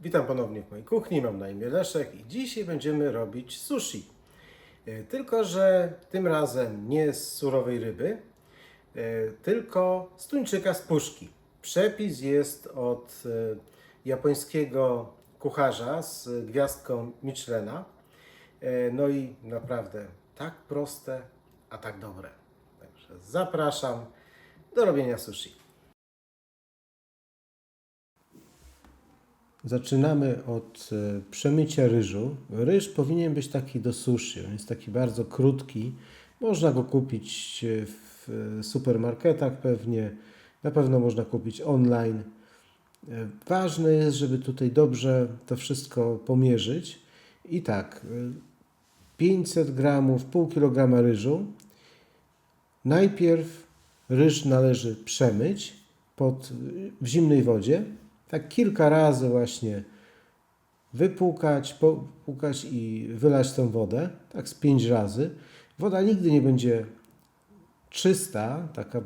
Witam ponownie w mojej kuchni, mam na imię Leszek i dzisiaj będziemy robić sushi. E, Tylko, że tym razem nie z surowej ryby, e, tylko z tuńczyka z puszki. Przepis jest od e, japońskiego kucharza z gwiazdką Michelena. No i naprawdę tak proste, a tak dobre. Także zapraszam do robienia sushi. Zaczynamy od e, przemycia ryżu. Ryż powinien być taki do sushi. On jest taki bardzo krótki. Można go kupić e, w e, supermarketach pewnie. Na pewno można kupić online. Ważne jest, żeby tutaj dobrze to wszystko pomierzyć. I tak, e, 500 gramów, pół kilograma ryżu. Najpierw ryż należy przemyć pod, w zimnej wodzie. Tak kilka razy właśnie wypłukać, popłukać i wylać tą wodę. Tak z pięć razy. Woda nigdy nie będzie czysta, taka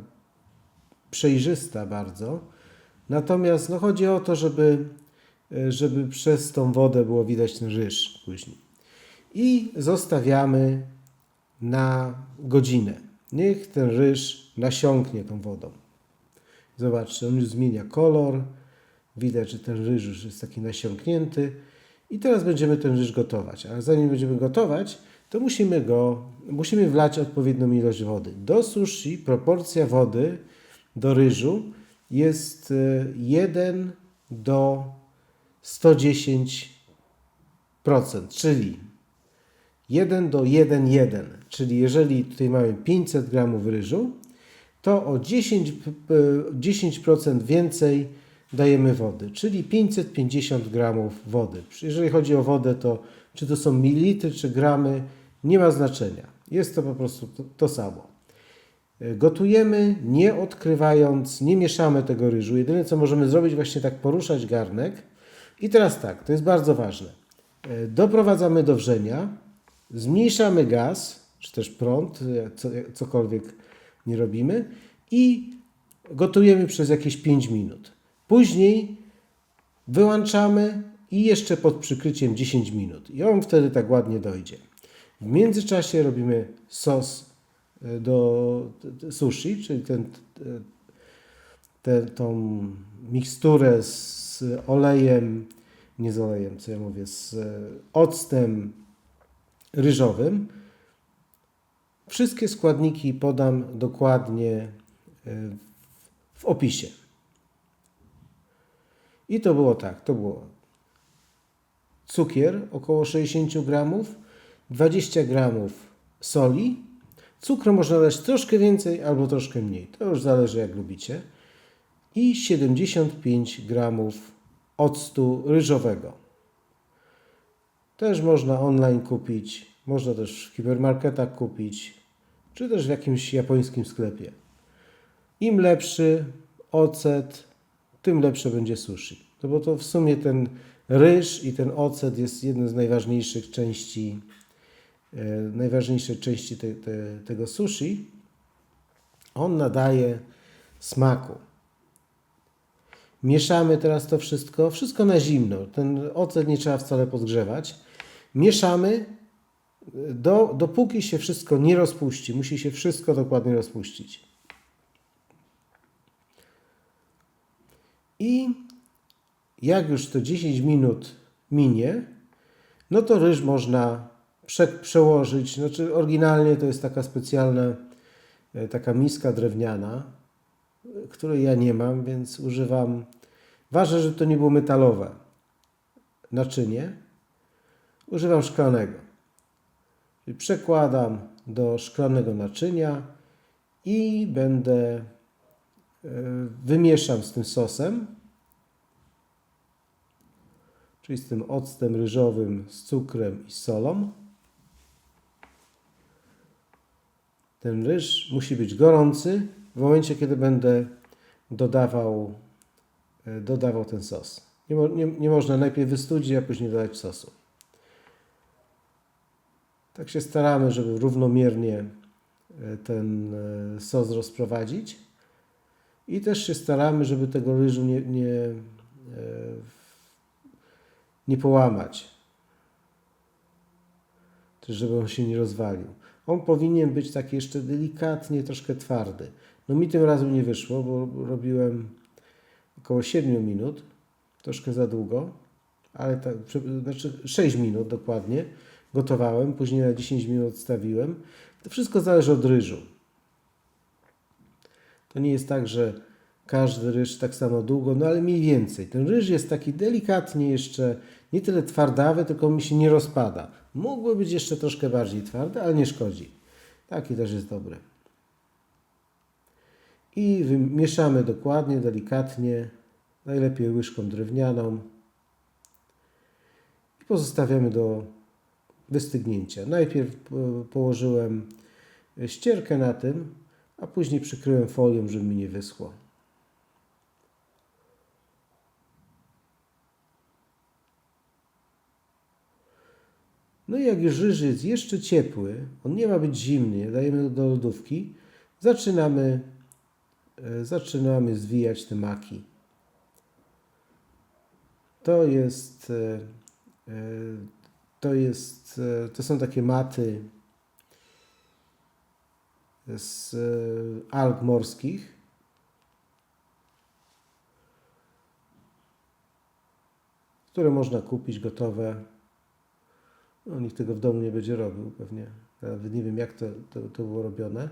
przejrzysta bardzo. Natomiast no, chodzi o to, żeby, żeby przez tą wodę było widać ten ryż później. I zostawiamy na godzinę. Niech ten ryż nasiąknie tą wodą. Zobaczcie, on już zmienia kolor. Widać, że ten ryż już jest taki nasiąknięty. I teraz będziemy ten ryż gotować. Ale zanim będziemy gotować, to musimy go, musimy wlać odpowiednią ilość wody. Do sushi proporcja wody do ryżu jest e, 1 do 110%, czyli 1 do 1,1, czyli jeżeli tutaj mamy 500 gramów ryżu, to o 10, p- p- 10% więcej dajemy wody, czyli 550 gramów wody. Jeżeli chodzi o wodę, to czy to są mililitry, czy gramy, nie ma znaczenia. Jest to po prostu to, to samo. E, Gotujemy, nie odkrywając, nie mieszamy tego ryżu. Jedyne co możemy zrobić, właśnie tak poruszać garnek. I teraz tak, to jest bardzo ważne. E, Doprowadzamy do wrzenia, zmniejszamy gaz, czy też prąd, e, co, cokolwiek nie robimy i gotujemy przez jakieś 5 minut. Później wyłączamy i jeszcze pod przykryciem 10 minut. I on wtedy tak ładnie dojdzie. W międzyczasie robimy sos e, do sushi, czyli ten, t- tę tą miksturę z olejem, nie z olejem, co ja mówię, z e, octem ryżowym. Wszystkie składniki podam dokładnie e, w opisie. I to było tak, to było cukier około 60 gramów, 20 gramów soli. Cukru można dać troszkę więcej albo troszkę mniej. To już zależy jak lubicie. I 75 gramów octu ryżowego. Też można online kupić, można też w hipermarketach kupić, czy też w jakimś japońskim sklepie. Im lepszy ocet, tym lepsze będzie sushi. No bo to w sumie ten ryż i ten ocet jest jedną z najważniejszych części, e, części te, te, tego sushi. On nadaje smaku. Mieszamy teraz to wszystko, wszystko na zimno. Ten ocet nie trzeba wcale podgrzewać. Mieszamy do, dopóki się wszystko nie rozpuści. Musi się wszystko dokładnie rozpuścić. I jak już to 10 minut minie, no to ryż można prze, przełożyć. Znaczy, oryginalnie to jest taka specjalna, e, taka miska drewniana, której ja nie mam, więc używam. Ważne, żeby to nie było metalowe naczynie. Używam szklanego. Przekładam do szklanego naczynia i będę wymieszam z tym sosem, czyli z tym octem ryżowym, z cukrem i solą. Ten ryż musi być gorący w momencie, kiedy będę dodawał, e, dodawał ten sos. Nie, nie, nie można najpierw wystudzić, a później dodać sosu. Tak się staramy, żeby równomiernie e, ten e, sos rozprowadzić. I też się staramy, żeby tego ryżu nie, nie, e, nie połamać. Też żeby on się nie rozwalił. On powinien być taki jeszcze delikatnie, troszkę twardy. No mi tym razem nie wyszło, bo robiłem około 7 minut, troszkę za długo, ale tak, znaczy 6 minut dokładnie gotowałem, później na 10 minut odstawiłem. To wszystko zależy od ryżu. To nie jest tak, że każdy ryż tak samo długo, no ale mniej więcej. Ten ryż jest taki delikatnie jeszcze, nie tyle twardawy, tylko mi się nie rozpada. Mógłby być jeszcze troszkę bardziej twardy, ale nie szkodzi. Taki też jest dobry. I mieszamy dokładnie, delikatnie, najlepiej łyżką drewnianą. I pozostawiamy do wystygnięcia. Najpierw e, położyłem ścierkę na tym, a później przykryłem folią, żeby mi nie wyschło. No i jak już ryż jest jeszcze ciepły, on nie ma być zimny, dajemy do lodówki, zaczynamy, e, zaczynamy zwijać te maki. To jest, e, e, to jest, to są takie maty z e, alg morskich. które można kupić gotowe. No, nikt tego w domu nie będzie robił pewnie. Nawet nie wiem, jak to, to, to było robione.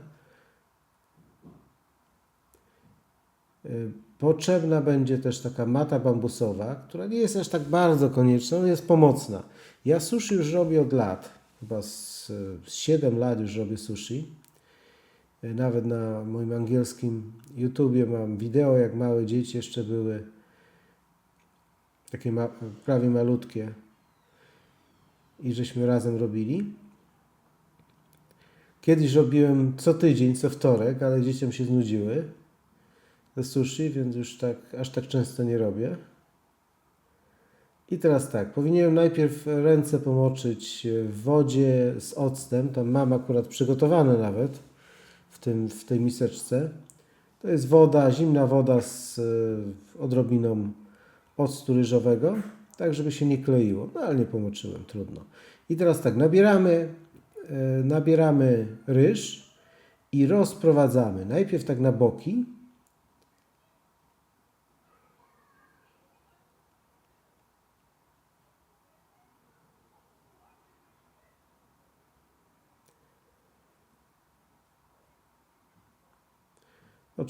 Y, Potrzebna będzie też taka mata bambusowa, która nie jest aż tak bardzo konieczna, ale jest pomocna. Ja sushi już robię od lat, chyba z, z 7 lat już robię sushi. Y, Nawet na moim angielskim YouTubie mam wideo, jak małe dzieci jeszcze były, takie ma, prawie malutkie, i żeśmy razem robili. Kiedyś robiłem co tydzień, co wtorek, ale dzieciom się znudziły te sushi, więc już tak, aż tak często nie robię. I teraz tak, powinienem najpierw ręce pomoczyć w wodzie z octem. Tam mam akurat przygotowane nawet w, tym, w tej miseczce. To jest woda, zimna woda z e, odrobiną octu ryżowego, tak żeby się nie kleiło. No ale nie pomoczyłem, trudno. I teraz tak, nabieramy, e, nabieramy ryż i rozprowadzamy. Najpierw tak na boki.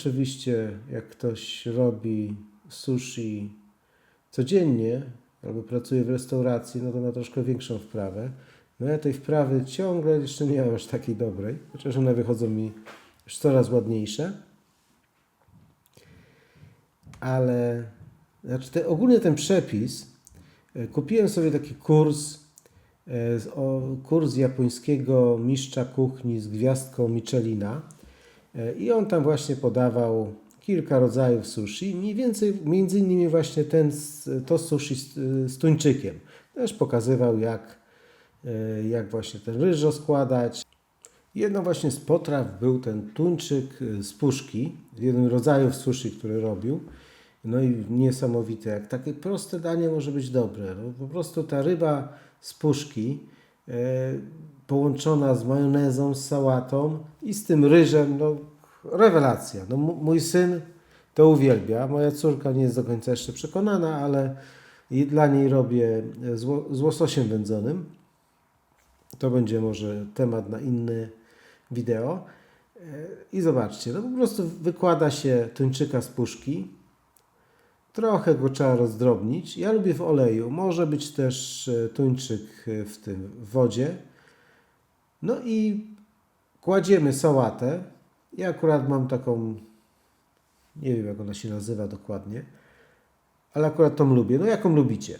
Oczywiście, jak ktoś robi sushi codziennie albo pracuje w restauracji, no to ma troszkę większą wprawę. No ja tej wprawy ciągle jeszcze nie mam aż takiej dobrej, chociaż one wychodzą mi już coraz ładniejsze. Ale znaczy te, ogólnie ten przepis, e, kupiłem sobie taki kurs, e, kurs japońskiego mistrza kuchni z gwiazdką Michelina. E, I on tam właśnie podawał kilka rodzajów sushi, mniej więcej, między innymi właśnie ten, to sushi z, z tuńczykiem. Też pokazywał jak, e, jak właśnie ten ryż rozkładać. Jedną właśnie z potraw był ten tuńczyk e, z puszki, jeden rodzajów sushi, który robił. No i niesamowite, jak takie proste danie może być dobre. No, po prostu ta ryba z puszki połączona z majonezą, z sałatą i z tym ryżem, no rewelacja. No, mój syn to uwielbia, moja córka nie jest do końca jeszcze przekonana, ale i dla niej robię z, z łososiem wędzonym. To będzie może temat na inny wideo. E, I zobaczcie, no po prostu wykłada się tuńczyka z puszki, Trochę go trzeba rozdrobnić. Ja lubię w oleju. Może być też e, tuńczyk e, w tym wodzie. No i kładziemy sałatę. Ja akurat mam taką, nie wiem jak ona się nazywa dokładnie, ale akurat tą lubię. No jaką lubicie.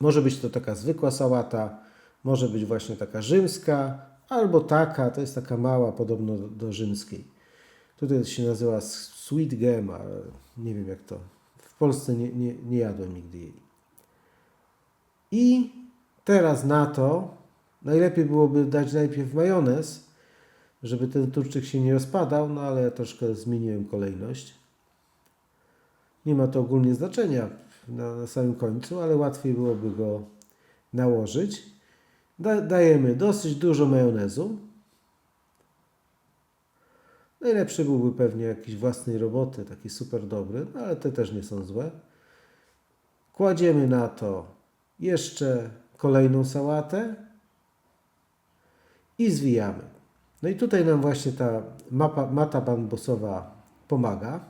Może być to taka zwykła sałata, może być właśnie taka rzymska, albo taka, to jest taka mała, podobno do, do rzymskiej. Tutaj się nazywa sweet gem, ale nie wiem jak to. W Polsce nie, nie, nie jadłem nigdy jej. I teraz na to najlepiej byłoby dać najpierw majonez, żeby ten turczyk się nie rozpadał, no ale troszkę zmieniłem kolejność. Nie ma to ogólnie znaczenia. na, na samym końcu, ale łatwiej byłoby go nałożyć. Da, dajemy dosyć dużo majonezu. Najlepszy byłby pewnie jakiś własnej roboty, taki super dobry, no ale te też nie są złe. Kładziemy na to jeszcze kolejną sałatę i zwijamy. No i tutaj nam właśnie ta mapa, mata bambusowa pomaga.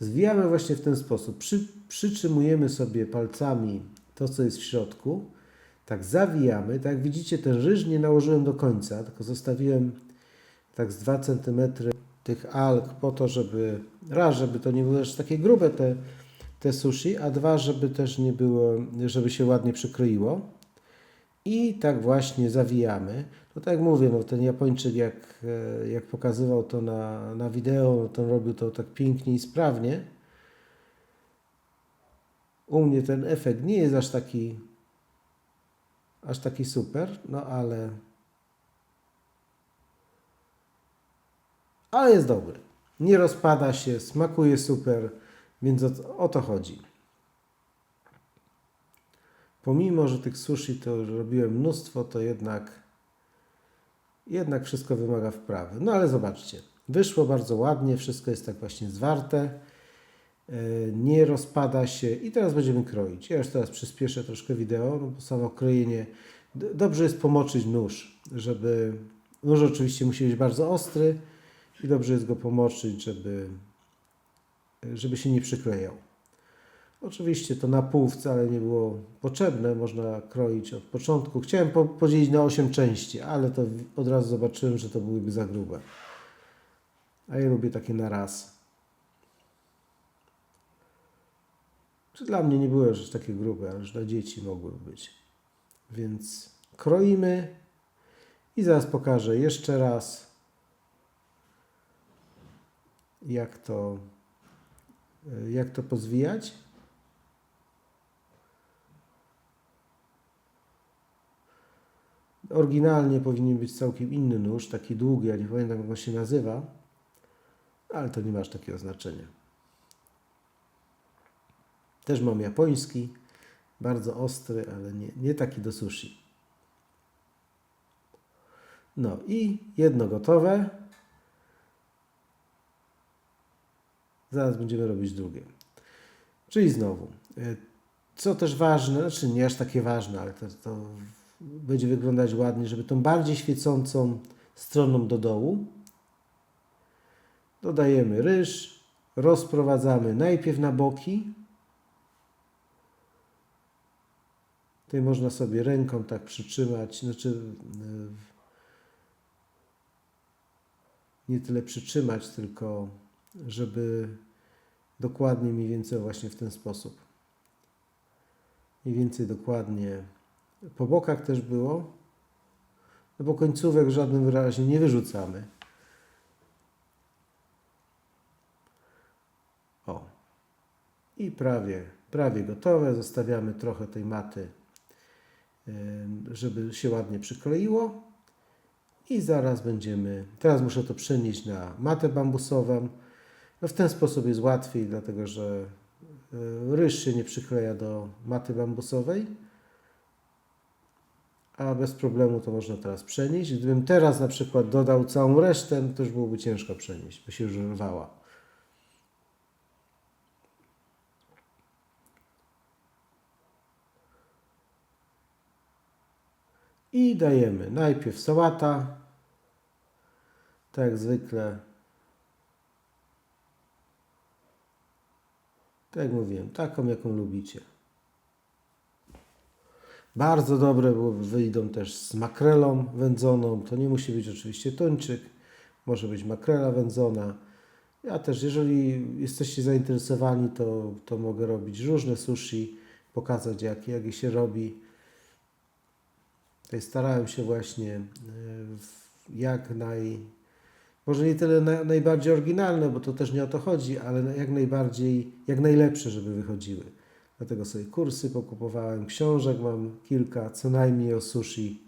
Zwijamy właśnie w ten sposób. Przy, przytrzymujemy sobie palcami to, co jest w środku. Tak zawijamy. Tak jak widzicie, ten ryż nie nałożyłem do końca, tylko zostawiłem tak z 2 cm tych alg po to, żeby raz, żeby to nie było aż takie grube te, te sushi, a dwa, żeby też nie było, żeby się ładnie przykroiło. I tak właśnie zawijamy. No tak jak mówię, no ten Japończyk jak, e, jak pokazywał to na, na wideo, no to robił to tak pięknie i sprawnie. U mnie ten efekt nie jest aż taki aż taki super, no ale ale jest dobry. Nie rozpada się, smakuje super, więc o, o to chodzi. Pomimo, że tych sushi to robiłem mnóstwo, to jednak jednak wszystko wymaga wprawy. No ale zobaczcie, wyszło bardzo ładnie, wszystko jest tak właśnie zwarte, e, nie rozpada się i teraz będziemy kroić. Ja już teraz przyspieszę troszkę wideo, no bo samo krojenie, dobrze jest pomoczyć nóż, żeby, nóż oczywiście musi być bardzo ostry i dobrze jest go pomoczyć, żeby, żeby się nie przyklejał. Oczywiście to na pół wcale nie było potrzebne, można kroić od początku. Chciałem po, podzielić na 8 części, ale to od razu zobaczyłem, że to byłyby za grube. A ja lubię takie na raz. Czy dla mnie nie były już takie grube, już dla dzieci mogłyby być. Więc kroimy i zaraz pokażę jeszcze raz, jak to, jak to pozwijać. Oryginalnie powinien być całkiem inny nóż, taki długi, ja nie pamiętam jak on się nazywa, ale to nie ma aż takiego znaczenia. Też mam japoński, bardzo ostry, ale nie, nie taki do sushi. No i jedno gotowe. Zaraz będziemy robić drugie. Czyli znowu, e, co też ważne, znaczy nie aż takie ważne, ale to, to będzie wyglądać ładnie, żeby tą bardziej świecącą stroną do dołu dodajemy ryż, rozprowadzamy najpierw na boki. Tutaj można sobie ręką tak przytrzymać, znaczy yy, nie tyle przytrzymać, tylko żeby dokładnie mniej więcej właśnie w ten sposób. Mniej więcej dokładnie po bokach też było. No bo końcówek w żadnym razie nie wyrzucamy. O. I prawie, prawie gotowe. Zostawiamy trochę tej maty, żeby się ładnie przykleiło. I zaraz będziemy. Teraz muszę to przenieść na matę bambusową. No w ten sposób jest łatwiej, dlatego że y, ryż się nie przykleja do maty bambusowej. A bez problemu to można teraz przenieść. Gdybym teraz na przykład dodał całą resztę, to już byłoby ciężko przenieść, by się już rwała. I dajemy najpierw sałata, tak jak zwykle. Tak jak mówiłem, taką jaką lubicie. Bardzo dobre było, wyjdą też z makrelą wędzoną. To nie musi być oczywiście tuńczyk, może być makrela wędzona. Ja też, jeżeli jesteście zainteresowani, to, to mogę robić różne sushi, pokazać jak, jak je się robi. Tutaj starałem się właśnie e, jak naj, może nie tyle na, najbardziej oryginalne, bo to też nie o to chodzi, ale jak najbardziej, jak najlepsze, żeby wychodziły. Dlatego sobie kursy pokupowałem, książek mam kilka, co najmniej o sushi.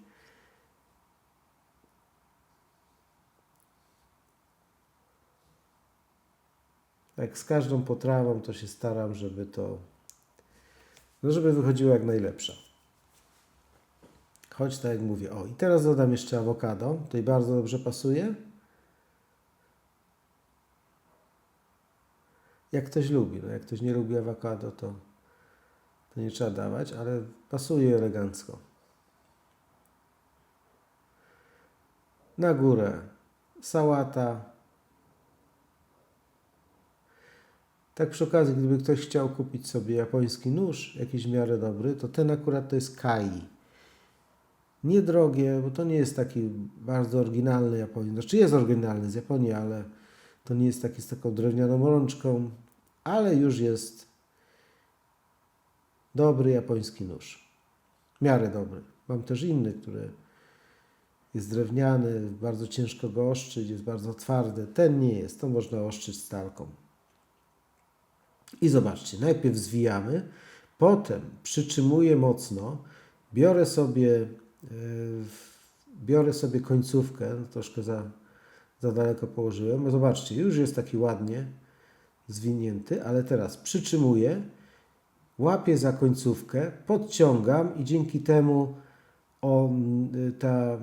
Tak z każdą potrawą to się staram, żeby to, no żeby wychodziło jak najlepsza. Choć tak jak mówię, o i teraz dodam jeszcze awokado, tutaj bardzo dobrze pasuje. Jak ktoś lubi, no jak ktoś nie lubi awokado, to, to nie trzeba dawać, ale pasuje elegancko. Na górę sałata. Tak przy okazji, gdyby ktoś chciał kupić sobie japoński nóż, jakiś w miarę dobry, to ten akurat to jest Kai. Niedrogie, bo to nie jest taki bardzo oryginalny japoński. Znaczy jest oryginalny z Japonii, ale to nie jest taki z taką drewnianą rączką, ale już jest dobry japoński nóż. W miarę dobry. Mam też inny, który jest drewniany, bardzo ciężko go oszczyć, jest bardzo twardy. Ten nie jest, to można oszczyć stalką. I zobaczcie, najpierw zwijamy, potem przytrzymuję mocno, biorę sobie, yy, biorę sobie końcówkę, no troszkę za, za daleko położyłem, bo zobaczcie, już jest taki ładnie zwinięty, ale teraz przytrzymuję, łapię za końcówkę, podciągam i dzięki temu ta,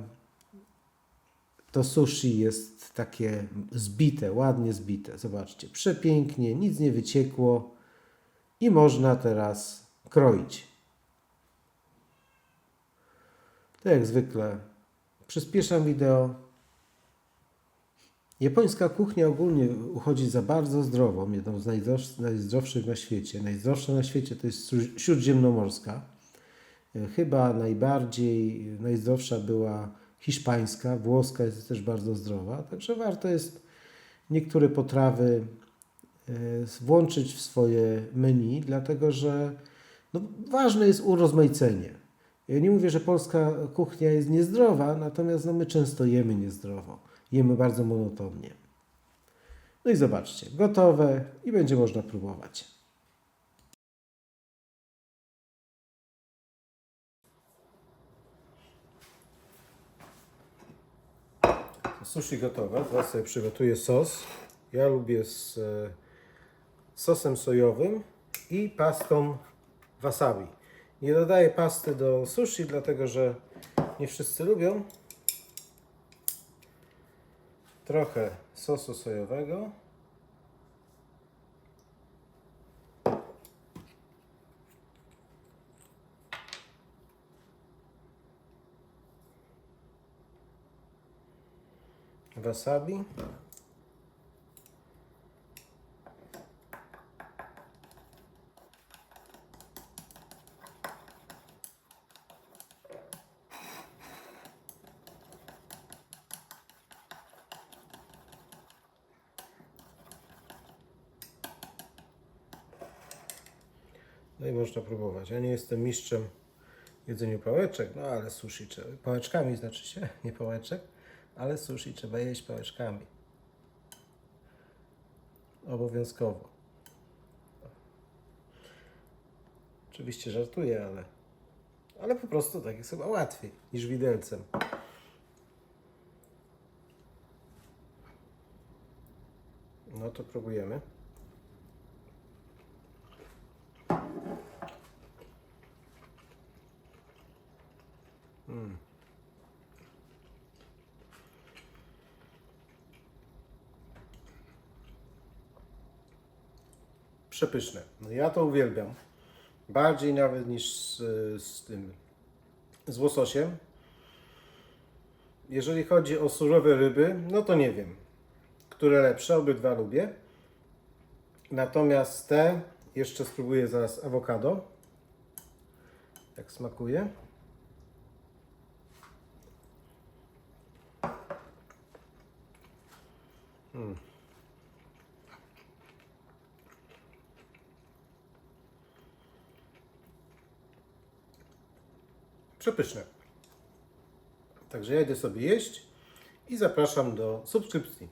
to sushi jest takie zbite, ładnie zbite. Zobaczcie, przepięknie, nic nie wyciekło i można teraz kroić. To jak zwykle przyspieszam wideo. Japońska kuchnia ogólnie uchodzi za bardzo zdrową, jedną z najzdrowszych na świecie. Najzdrowsza na świecie to jest śród- śródziemnomorska. E, Chyba najbardziej, najzdrowsza była hiszpańska, włoska jest też bardzo zdrowa, także warto jest niektóre potrawy e, włączyć w swoje menu, dlatego że no, ważne jest urozmaicenie. Ja nie mówię, że polska kuchnia jest niezdrowa, natomiast no, my często jemy niezdrowo. Jemy bardzo monotonnie. No i zobaczcie, gotowe i będzie można próbować. Sushi gotowe. Teraz sobie przygotuję sos. Ja lubię z e, sosem sojowym i pastą wasabi. Nie dodaję pasty do sushi, dlatego że nie wszyscy lubią. Trochę sosu sojowego. Wasabi. No i można próbować. Ja nie jestem mistrzem w jedzeniu pałeczek, no ale sushi trzeba. Pałeczkami znaczy się, nie pałeczek, ale sushi trzeba jeść pałeczkami. Obowiązkowo. Oczywiście żartuję, ale, ale po prostu tak jest chyba łatwiej niż widelcem. No to próbujemy. Przepyszne. No ja to uwielbiam. Bardziej nawet niż z, z tym, z łososiem. Jeżeli chodzi o surowe ryby, no to nie wiem, które lepsze, obydwa lubię. Natomiast te, jeszcze spróbuję zaraz awokado. Jak smakuje. Przepyszne. Także ja idę sobie jeść i zapraszam do subskrypcji.